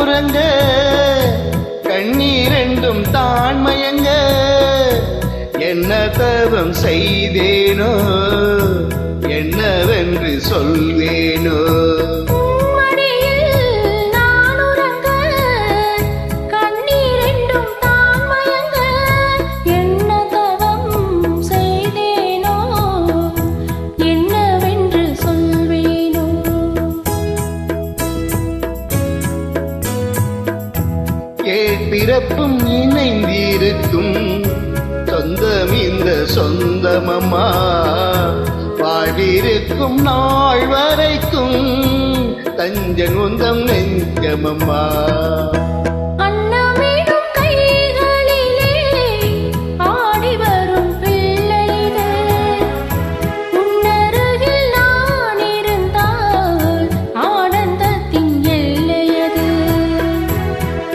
உறங்க. கண்ணீரெண்டும் தான் மயங்க. என்ன தவம் செய்தேனோ என்னவென்று சொல்வேனோ. ஏற்பிறப்பும் இணைந்திருக்கும். சொந்தம் இந்த சொந்தமம்மா வாழ்விருக்கும் நாள் வரைக்கும் தஞ்சன் உந்தம் நெஞ்சமம்மா.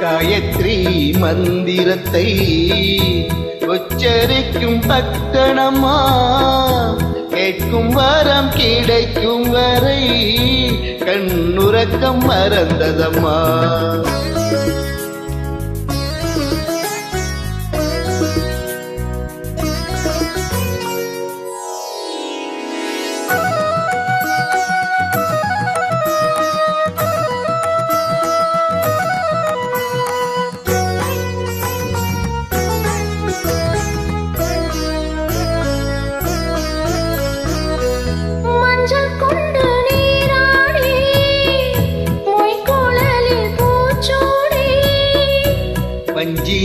காயத்ரி மந்திரத்தை உச்சரிக்கும் பக்கணமா கேட்கும் வரம் கிடைக்கும் வரை கண்ணுறக்கம் மறந்ததம்மா?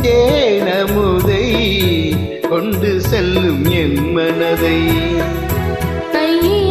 தேனமுதை கொண்டு செல்லும் என் மனதை. கையில்